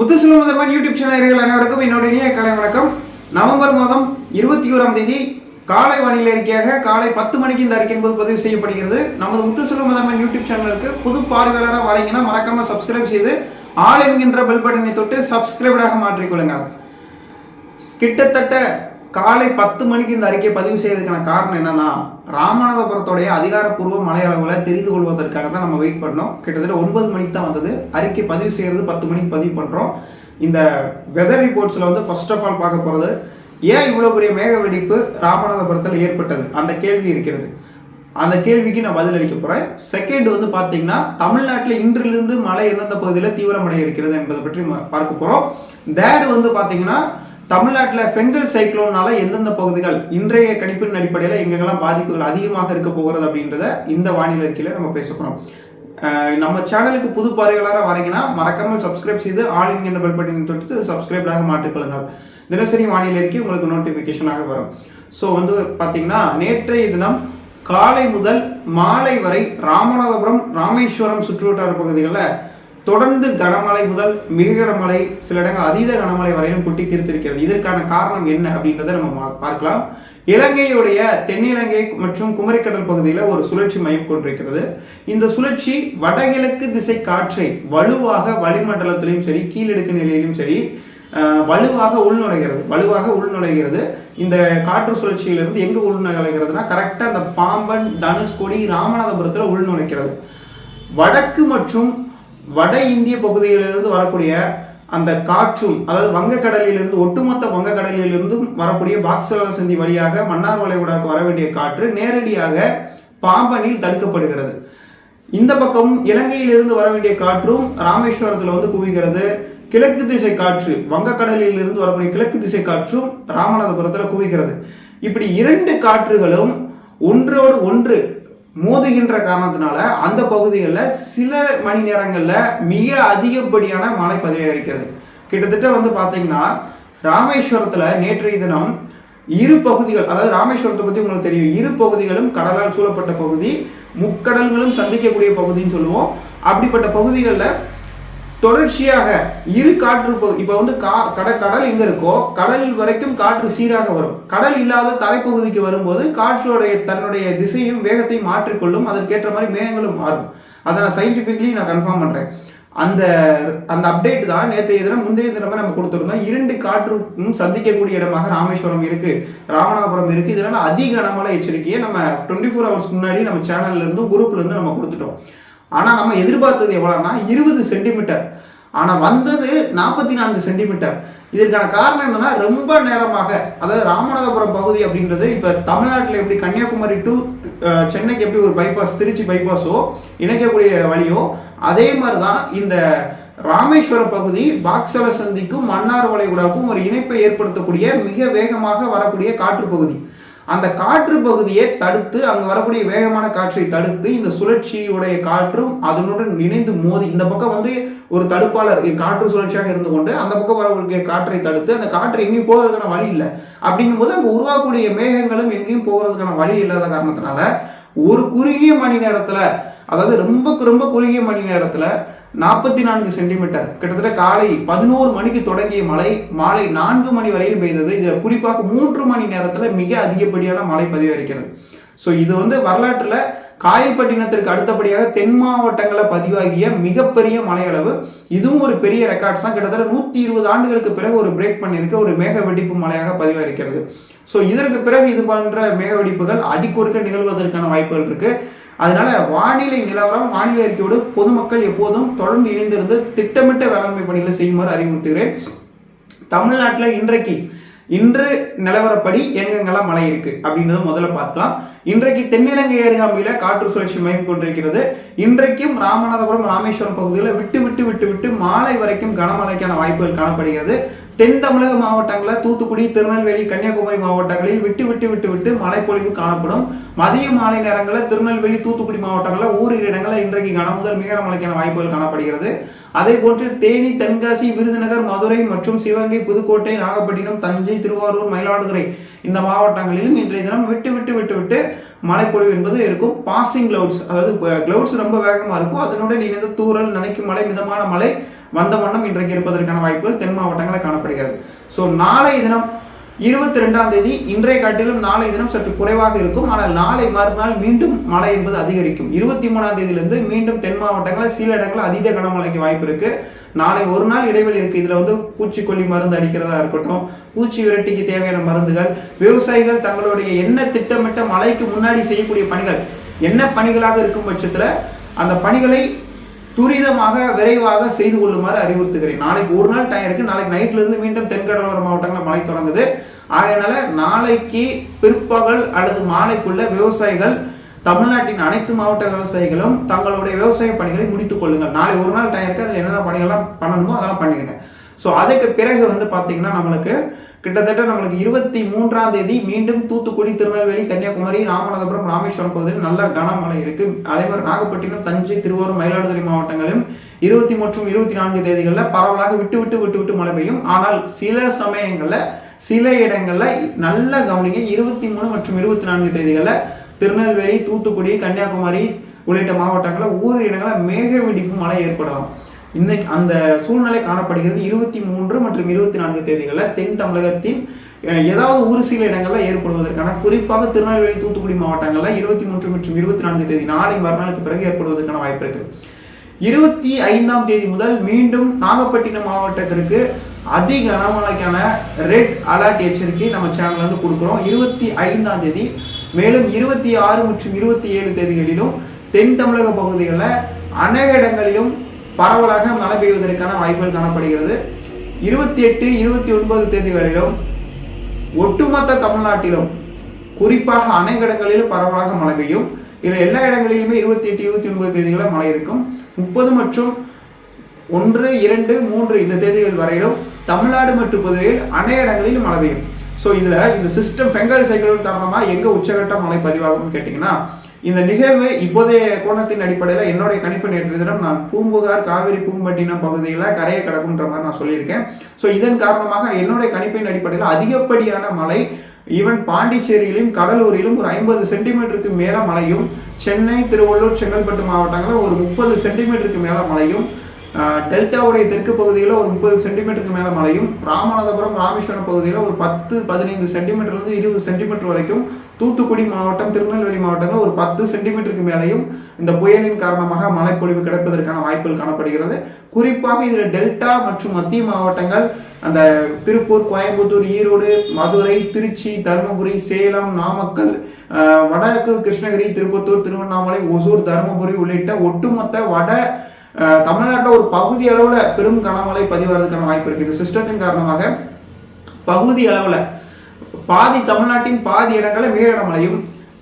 முத்துசிலம் முதல்வன் YouTube சேனல்கள் அனைவருக்கும் என்னுடைய இனிய காலை வணக்கம். நவம்பர் மாதம் இருபத்தி ஓராம் தேதி காலை வானிலை அறிக்கையாக காலை பத்து மணிக்கு இந்த அறிக்கை என்பது பதிவு செய்யப்படுகிறது. நமது முத்துசிலம் முதல்வன் யூடியூப் சேனலுக்கு புது பார்வையாளராக வரீங்கன்னா மறக்காம சப்ஸ்கிரைப் செய்து ஆல் என்கின்ற பெல் பட்டனை தொட்டு சப்ஸ்கிரைபராக மாற்றிக்கொள்ளுங்கள். கிட்டத்தட்ட காலை பத்து மணிக்கு இந்த அறிக்கை பதிவு செய்யறதுக்கான காரணம் என்னன்னா ராமநாதபுரத்துடைய அதிகாரப்பூர்வ மலை அளவுல தெரிந்து கொள்வதற்காக தான் நம்ம வெயிட் பண்ணோம். கிட்டத்தட்ட ஒன்பது மணிக்கு தான் வந்தது. அறிக்கை பதிவு செய்யறது பத்து மணிக்கு பதிவு பண்றோம். இந்த வெதர் ரிப்போர்ட்ஸ்ல வந்து ஃபர்ஸ்ட் ஆஃப் ஆல் பார்க்க போறது ஏன் இவ்வளவு பெரிய மேக வெடிப்பு ராமநாதபுரத்தில் ஏற்பட்டது? அந்த கேள்வி இருக்கிறது. அந்த கேள்விக்கு நான் பதில் அளிக்க போறேன். செகண்ட் வந்து பாத்தீங்கன்னா தமிழ்நாட்டில் இன்றிலிருந்து மழை எந்தெந்த பகுதியில் தீவிரமடைய இருக்கிறது என்பதை பற்றி பார்க்க போறோம். தேர்டு வந்து பாத்தீங்கன்னா தமிழ்நாட்டில் பெங்கல் சைக்ளோனால எந்தெந்த பகுதிகள் இன்றைய கணிப்பின் அடிப்படையில் எங்கெல்லாம் பாதிப்புகள் அதிகமாக இருக்க போகிறது அப்படின்றத இந்த வானிலை அறிக்கையில் நம்ம பேச போகிறோம் அஹ் நம்ம சேனலுக்கு புது பார்வையாளராக வரீங்கன்னா மறக்காமல் சப்ஸ்கிரைப் செய்து ஆல் இன்கின்ற பெல் பட்டினை தொட்டு சப்ஸ்கிரைப்டாக மாற்றிக்கொள்ளுங்கள் தினசரி வானிலை அறிக்கை உங்களுக்கு நோட்டிஃபிகேஷனாக வரும். ஸோ வந்து பார்த்தீங்கன்னா நேற்றைய தினம் காலை முதல் மாலை வரை ராமநாதபுரம் ராமேஸ்வரம் சுற்றுவட்டார பகுதிகளில் தொடர்ந்து கனமழை முதல் மிக கனமழை சில இடங்கள் அதீத கனமழை வரையிலும் கொட்டி தீர்த்திருக்கிறது. இதற்கான காரணம் என்ன அப்படின்றத நம்ம பார்க்கலாம். இலங்கையுடைய தென்னிலங்கை மற்றும் குமரிக்கடல் பகுதியில் ஒரு சுழற்சி மையம் கொண்டிருக்கிறது. இந்த சுழற்சி வடகிழக்கு திசை காற்றை வலுவாக வளிமண்டலத்திலையும் சரி கீழடுக்கு நிலையிலும் சரி வலுவாக உள்நுழைகிறது. வலுவாக உள்நுழைகிறது. இந்த காற்று சுழற்சியிலிருந்து எங்கே உள்நுழைகிறதுனா கரெக்டாக அந்த பாம்பன் தனுஷ்கோடி ராமநாதபுரத்தில் உள்நுழைக்கிறது. வடக்கு மற்றும் வட இந்திய பகுதிகளிலிருந்து வரக்கூடிய அந்த காற்றும் அதாவது வங்கக்கடலிலிருந்து ஒட்டுமொத்த வங்கக்கடலிலிருந்தும் வரக்கூடிய பாக்ஸல சந்தி வழியாக மன்னார் வளைகுடாவுக்கு வர வேண்டிய காற்று நேரடியாக பாம்பனில் தடுக்கப்படுகிறது. இந்த பக்கம் இலங்கையிலிருந்து வர வேண்டிய காற்றும் ராமேஸ்வரத்தில் வந்து குவிகிறது. கிழக்கு திசை காற்று வங்கக்கடலில் இருந்து வரக்கூடிய கிழக்கு திசை காற்றும் ராமநாதபுரத்தில் குவிகிறது. இப்படி இரண்டு காற்றுகளும் ஒன்றோடு ஒன்று மோதுகின்ற காரணத்தினால அந்த பகுதிகளில் சில மணி நேரங்களில் மிக அதிகப்படியான மழை பதிவாகிறது கிட்டத்தட்ட வந்து பார்த்தீங்கன்னா ராமேஸ்வரத்தில் நேற்றைய தினம் இரு பகுதிகள் அதாவது ராமேஸ்வரத்தை பற்றி உங்களுக்கு தெரியும். இரு பகுதிகளும் கடலால் சூழப்பட்ட பகுதி முக்கடல்களும் சந்திக்கக்கூடிய பகுதின்னு சொல்லுவோம். அப்படிப்பட்ட பகுதிகளில் தொடர்ச்சியாக இரு காற்று இப்போ வந்து கா கட கடல் எங்கே இருக்கோ கடல் வரைக்கும் காற்று சீராக வரும். கடல் இல்லாத தரைப்பகுதிக்கு வரும்போது காற்றுடைய தன்னுடைய திசையும் வேகத்தையும் மாற்றிக்கொள்ளும். அதற்கேற்ற மாதிரி மேகங்களும் மாறும். அதை நான் சயின்டிஃபிக்லி நான் கன்ஃபார்ம் பண்ணுறேன் அந்த அந்த அப்டேட் தான் நேற்றைய தினம் முந்தைய தினமே நம்ம கொடுத்துருந்தோம். இரண்டு காற்றும் சந்திக்கக்கூடிய இடமாக ராமேஸ்வரம் இருக்கு ராமநாதபுரம் இருக்கு. இதனால அதிக கனமழை எச்சரிக்கையை நம்ம டுவெண்ட்டி ஃபோர் ஹவர்ஸ் முன்னாடி நம்ம சேனல்ல இருந்து குரூப்ல இருந்து நம்ம கொடுத்துட்டோம். ஆனால் நம்ம எதிர்பார்த்தது எவ்வளோன்னா இருபது சென்டிமீட்டர். ஆனால் வந்தது நாற்பத்தி நான்கு சென்டிமீட்டர். இதற்கான காரணம் என்னன்னா ரொம்ப நேரமாக அதாவது ராமநாதபுரம் பகுதி அப்படின்றது இப்போ தமிழ்நாட்டில் எப்படி கன்னியாகுமரி டு சென்னைக்கு எப்படி ஒரு பைபாஸ் திருச்சி பைபாஸோ இணைக்கக்கூடிய வழியோ அதே மாதிரி தான் இந்த ராமேஸ்வரம் பகுதி பாக்ஸல சந்திக்கும் மன்னார் வளைகுடாவுக்கும் ஒரு இணைப்பை ஏற்படுத்தக்கூடிய மிக வேகமாக வரக்கூடிய காற்று பகுதி. அந்த காற்று பகுதியை தடுத்து அங்கு வரக்கூடிய வேகமான காற்றை தடுத்து இந்த சுழற்சியுடைய காற்றும் அதனுடன் இணைந்து மோதி இந்த பக்கம் வந்து ஒரு தடுப்பாளர் காற்று சுழற்சியாக இருந்து கொண்டு அந்த பக்கம் வரக்கூடிய காற்றை தடுத்து அந்த காற்று எங்கேயும் போகிறதுக்கான வழி இல்லை. அப்படிங்கும்போது அங்கே உருவாகக்கூடிய மேகங்களும் எங்கேயும் போகிறதுக்கான வழி இல்லாத காரணத்தினால ஒரு குறுகிய மணி நேரத்தில் அதாவது ரொம்ப ரொம்ப குறுகிய மணி நேரத்தில் நாற்பத்தி நான்கு சென்டிமீட்டர். கிட்டத்தட்ட காலை பதினோரு மணிக்கு தொடங்கிய மழை மாலை நான்கு மணி வரையில் பெய்தது. இதில் குறிப்பாக மூன்று மணி நேரத்தில் மிக அதிகப்படியான மழை பதிவளிக்கிறது. ஸோ இது வந்து வரலாற்றில் காயல்பட்டினத்திற்கு அடுத்தபடியாக தென் மாவட்டங்களில் பதிவாகிய மிகப்பெரிய மலையளவு இதுவும் ஒரு பெரிய ரெக்கார்ட்ஸ் தான். கிட்டத்தட்ட நூற்றி இருபது ஆண்டுகளுக்கு பிறகு ஒரு பிரேக் பண்ணியிருக்க. ஒரு மேக வெடிப்பு மலையாக பதிவாகிறது ஸோ இதற்கு பிறகு இது போன்ற மேக வெடிப்புகள் அடிக்கொறுக்க நிகழ்வதற்கான வாய்ப்புகள் இருக்குது அதனால வானிலை நிலவரம் வானிலை அறிக்கையோடு பொதுமக்கள் எப்போதும் தொடர்ந்து இணைந்திருந்து திட்டமிட்ட வேளாண்மை பணிகளை செய்யுமாறு அறிவுறுத்துகிறேன். தமிழ்நாட்டில் இன்றைக்கு இன்று நிலவரப்படி எங்கெங்கெல்லாம் மழை இருக்கு அப்படின்றத முதல்ல பார்க்கலாம். இன்றைக்கு தென்னிலங்கை அருகாமையில காற்று சுழற்சி மையம் கொண்டிருக்கிறது. இன்றைக்கும் ராமநாதபுரம் ராமேஸ்வரம் பகுதியில் விட்டு விட்டு விட்டு விட்டு மாலை வரைக்கும் கனமழைக்கான வாய்ப்புகள் காணப்படுகிறது. தென் தமிழக மாவட்டங்களில் தூத்துக்குடி திருநெல்வேலி கன்னியாகுமரி மாவட்டங்களில் விட்டு விட்டு விட்டு விட்டு மழைப்பொழிவு காணப்படும். மதிய மாலை நேரங்களில் திருநெல்வேலி தூத்துக்குடி மாவட்டங்களில் ஓரிரு இடங்களில் இன்றைக்கு கன முதல் மிக மழைக்கான வாய்ப்புகள் காணப்படுகிறது. அதே போன்று தேனி தென்காசி விருதுநகர் மதுரை மற்றும் சிவகங்கை புதுக்கோட்டை நாகப்பட்டினம் தஞ்சை திருவாரூர் மயிலாடுதுறை இந்த மாவட்டங்களிலும் இன்றைய தினம் விட்டு விட்டு விட்டு விட்டு மழைப்பொழிவு என்பது இருக்கும். பாசிங் கிளவுட்ஸ் அதாவது கிளவுட்ஸ் ரொம்ப வேகமாக இருக்கும். அதனுடன் இணைந்த தூறல் நனைக்கும் மழை மிதமான மழை வந்த வண்ணம் இன்றைக்கு இருப்பதற்கான வாய்ப்புகள் தென் மாவட்டங்களில் காணப்படுகிறது. ஸோ நாளை தினம் இருபத்தி ரெண்டாம் தேதி இன்றைய காட்டிலும் நாளை தினம் சற்று குறைவாக இருக்கும். ஆனால் நாளை மறுநாள் மீண்டும் மழை என்பது அதிகரிக்கும். இருபத்தி மூணாம் தேதியிலிருந்து மீண்டும் தென் மாவட்டங்களில் சில இடங்களில் அதீத கனமழைக்கு வாய்ப்பு இருக்கு. நாளை ஒரு நாள் இடைவெளி இருக்கு. இதுல வந்து பூச்சிக்கொல்லி மருந்து அடிக்கிறதா இருக்கட்டும் பூச்சி விரட்டிக்கு தேவையான மருந்துகள் விவசாயிகள் தங்களுடைய என்ன திட்டமிட்ட மழைக்கு முன்னாடி செய்யக்கூடிய பணிகள் என்ன பணிகளாக இருக்கும் பட்சத்துல அந்த பணிகளை துரிதமாக விரைவாக செய்து கொள்ளுமாறு அறிவுறுத்துகிறேன். நாளைக்கு ஒரு நாள் டைம் இருக்கு. நாளைக்கு நைட்ல இருந்து மீண்டும் தென்கடலோர மாவட்டங்களில் மழை தொடங்குது. ஆகையினால நாளைக்கு பிற்பகல் அல்லது மாலைக்குள்ள விவசாயிகள் தமிழ்நாட்டின் அனைத்து மாவட்ட விவசாயிகளும் தங்களுடைய விவசாய பணிகளை முடித்துக் கொள்ளுங்கள். நாளை ஒரு நாள் டைம் இருக்கு. அதில் என்னென்ன பணிகள்லாம் பண்ணணுமோ அதெல்லாம் பண்ணிடுங்க. ஸோ அதுக்கு பிறகு வந்து பார்த்தீங்கன்னா நம்மளுக்கு கிட்டத்தட்ட நம்மளுக்கு இருபத்தி மூன்றாம் தேதி மீண்டும் தூத்துக்குடி திருநெல்வேலி கன்னியாகுமரி ராமநாதபுரம் ராமேஸ்வரம் பகுதியில் நல்ல கனமழை இருக்கு. அதே மாதிரி நாகப்பட்டினம் தஞ்சை திருவாரூர் மயிலாடுதுறை மாவட்டங்களிலும் இருபத்தி மற்றும் இருபத்தி நான்கு தேதிகளில் பரவலாக விட்டு விட்டு விட்டு விட்டு மழை பெய்யும். ஆனால் சில சமயங்களில் சில இடங்களில் நல்ல கவனிங்க. இருபத்தி மூணு மற்றும் இருபத்தி நான்கு தேதிகளில் திருநெல்வேலி தூத்துக்குடி கன்னியாகுமரி உள்ளிட்ட மாவட்டங்களில் ஊர் இடங்களில் மேக வெடிப்பு மழை ஏற்படலாம். இன்னைக்கு அந்த சூழ்நிலை காணப்படுகிறது. இருபத்தி மூன்று மற்றும் இருபத்தி நான்கு தேதிகளில் தென் தமிழகத்தின் ஏதாவது ஒரு சில இடங்களில் ஏற்படுவதற்கான குறிப்பாக திருநெல்வேலி தூத்துக்குடி மாவட்டங்களில் இருபத்தி மூன்று மற்றும் இருபத்தி நான்கு தேதி நாளை மறுநாளுக்கு பிறகு ஏற்படுவதற்கான வாய்ப்பு இருக்கு. இருபத்தி ஐந்தாம் தேதி முதல் மீண்டும் நாகப்பட்டினம் மாவட்டத்திற்கு அதி கனமழைக்கான ரெட் அலர்ட் எச்சரிக்கை நம்ம சேனல்ல இருந்து கொடுக்குறோம். இருபத்தி ஐந்தாம் தேதி மேலும் இருபத்தி ஆறு மற்றும் இருபத்தி ஏழு தேதிகளிலும் தென் தமிழக பகுதிகளில் அநேக இடங்களிலும் பரவலாக மழை பெய்வதற்கான வாய்ப்புகள் காணப்படுகிறது. இருபத்தி எட்டு இருபத்தி ஒன்பது தேதிகளிலும் ஒட்டுமொத்த தமிழ்நாட்டிலும் குறிப்பாக அனைத்து இடங்களிலும் பரவலாக மழை பெய்யும். இதில் எல்லா இடங்களிலுமே இருபத்தி எட்டு இருபத்தி ஒன்பது தேதிகளில் மழை இருக்கும். முப்பது மற்றும் ஒன்று இரண்டு மூன்று இந்த தேதிகள் வரையிலும் தமிழ்நாடு மற்றும் புதுவையில் அநேக இடங்களிலும் மழை பெய்யும். ஸோ இதில் இந்த சிஸ்டம் ஃபெங்கல் சைக்கிள் காரணமாக எங்கே உச்சகட்ட மழை பதிவாகும்னு கேட்டிங்கன்னா இந்த நிகழ்வு இப்போதைய கோணத்தின் அடிப்படையில் என்னுடைய கணிப்பு நேற்று தினம் நான் பூம்புகார் காவிரி பூம்பட்டினம் பகுதியில் கரையை கடக்குன்ற மாதிரி நான் சொல்லியிருக்கேன். ஸோ இதன் காரணமாக என்னுடைய கணிப்பின் அடிப்படையில் அதிகப்படியான மழை ஈவன் பாண்டிச்சேரியிலும் கடலூரிலும் ஒரு ஐம்பது சென்டிமீட்டருக்கு மேலே மழையும் சென்னை திருவள்ளூர் செங்கல்பட்டு மாவட்டங்களில் ஒரு முப்பது சென்டிமீட்டருக்கு மேலே மழையும் டெல்டாவுடைய தெற்கு பகுதியில் ஒரு முப்பது சென்டிமீட்டருக்கு மேலே மழையும் ராமநாதபுரம் ராமேஸ்வரம் பகுதியில் ஒரு பத்து பதினைந்து சென்டிமீட்டர்லேருந்து இருபது சென்டிமீட்டர் வரைக்கும் தூத்துக்குடி மாவட்டம் திருநெல்வேலி மாவட்டங்கள் ஒரு பத்து சென்டிமீட்டருக்கு மேலேயும் இந்த புயலின் காரணமாக மழைப்பொழிவு கிடைப்பதற்கான வாய்ப்புகள் காணப்படுகிறது. குறிப்பாக இதில் டெல்டா மற்றும் மத்திய மாவட்டங்கள் அந்த திருப்பூர் கோயம்புத்தூர் ஈரோடு மதுரை திருச்சி தருமபுரி சேலம் நாமக்கல் வடக்கு கிருஷ்ணகிரி திருப்பத்தூர் திருவண்ணாமலை ஒசூர் தருமபுரி உள்ளிட்ட ஒட்டுமொத்த வட தமிழ்நாட்டில் ஒரு பகுதி அளவில் பெரும் கனமழை பதிவாகிறதுக்கான வாய்ப்பு இருக்கு. இந்த சிஸ்டத்தின் காரணமாக பகுதி அளவில் பாதி தமிழ்நாட்டின் பாதி இடங்களில் மிக கனமழையும்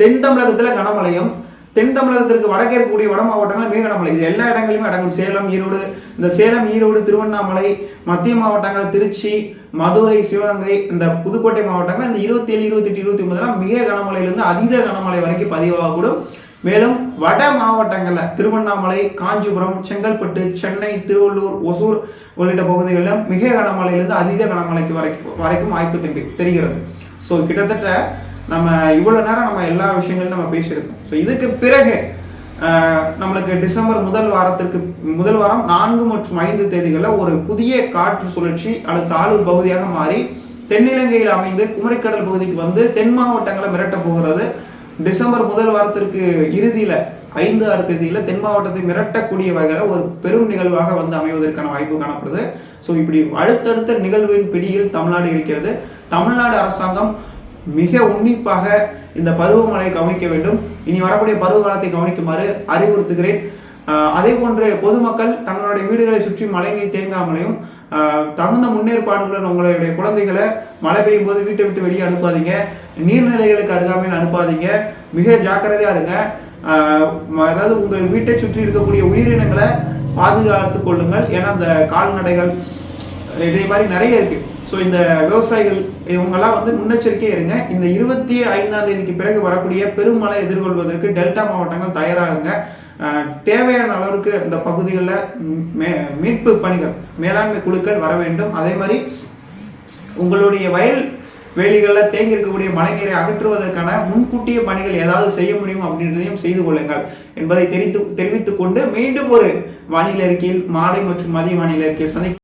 தென் தமிழகத்தில் கனமழையும் தென் தமிழகத்திற்கு வடக்கே இருக்கக்கூடிய வட மாவட்டங்களில் மிக கனமழை. இது எல்லா இடங்களிலுமே அடங்கும். சேலம் ஈரோடு இந்த சேலம் ஈரோடு திருவண்ணாமலை மத்திய மாவட்டங்கள் திருச்சி மதுரை சிவகங்கை இந்த புதுக்கோட்டை மாவட்டங்கள் இந்த இருபத்தி ஏழு இருபத்தி எட்டு இருபத்தி ஒன்பதுலாம் மிக கனமழையிலிருந்து அதீத கனமழை வரைக்கும் பதிவாகக்கூடும். மேலும் வட மாவட்டங்களில் திருவண்ணாமலை காஞ்சிபுரம் செங்கல்பட்டு சென்னை திருவள்ளூர் ஒசூர் உள்ளிட்ட பகுதிகளிலும் மிக கனமழையிலிருந்து அதீத கனமழைக்கு வரைக்கும் வரைக்கும் வாய்ப்பு தெரி- தெரிகிறது. ஸோ கிட்டத்தட்ட நம்ம இவ்வளோ நேரம் நம்ம எல்லா விஷயங்களும் நம்ம பேசியிருக்கோம். ஸோ இதுக்கு பிறகு நம்மளுக்கு டிசம்பர் முதல் வாரத்திற்கு முதல் வாரம் நான்கு மற்றும் ஐந்து தேதிகளில் ஒரு புதிய காற்று சுழற்சி அல்லது தாழ்வு பகுதியாக மாறி தென்னிலங்கையில் அமைந்து குமரிக்கடல் பகுதிக்கு வந்து தென் மாவட்டங்களை மிரட்டப் போகிறது. டிசம்பர் முதல் வாரத்திற்கு இறுதியில ஐந்து ஆறு தேதியில தென் மாவட்டத்தை மிரட்டக்கூடிய வகையில் ஒரு பெரும் நிகழ்வாக வந்து அமைவதற்கான வாய்ப்பு காணப்படுது. ஸோ இப்படி அடுத்தடுத்த நிகழ்வின் பிடியில் தமிழ்நாடு இருக்கிறது. தமிழ்நாடு அரசாங்கம் மிக உன்னிப்பாக இந்த பருவமழையை கவனிக்க வேண்டும். இனி வரக்கூடிய பருவ காலத்தை கவனிக்குமாறு அறிவுறுத்துகிறேன். அதே போன்று பொதுமக்கள் தங்களுடைய வீடுகளை சுற்றி மழைநீர் தேங்காமலையும் தகுந்த முன்னேற்பாடுகளுடன் உங்களுடைய குழந்தைகளை மழை பெய்யும் போது வீட்டை விட்டு வெளியே அனுப்பாதீங்க. நீர்நிலைகளுக்கு அருகாமையில் அனுப்பாதீங்க. மிக ஜாக்கிரதையா இருங்க. அதாவது உங்கள் வீட்டை சுற்றி இருக்கக்கூடிய உயிரினங்களை பாதுகாத்து கொள்ளுங்கள். ஏன்னா அந்த கால்நடைகள் இதே மாதிரி நிறைய இருக்கு. ஸோ இந்த விவசாயிகள் இவங்கெல்லாம் வந்து முன்னெச்சரிக்கையா இருங்க. இந்த இருபத்தி ஐந்தாம் தேதிக்கு பிறகு வரக்கூடிய பெருமழை எதிர்கொள்வதற்கு டெல்டா மாவட்டங்கள் தயாராகுங்க. தேவையான அளவுக்கு இந்த பகுதிகளில் மே- மீட்பு பணிகள் மேலாண்மை குழுக்கள் வர வேண்டும். அதே மாதிரி உங்களுடைய வயல் வேலிகளில் தேங்கி இருக்கக்கூடிய மழைநீரை அகற்றுவதற்கான முன்கூட்டிய பணிகள் ஏதாவது செய்ய முடியும் அப்படின்றதையும் செய்து கொள்ளுங்கள் என்பதை தெரிவித்து தெரிவித்துக் கொண்டு மீண்டும் ஒரு வானிலை அறிக்கையில் மாலை மற்றும் மதிய வானிலை அறிக்கையில் சந்தி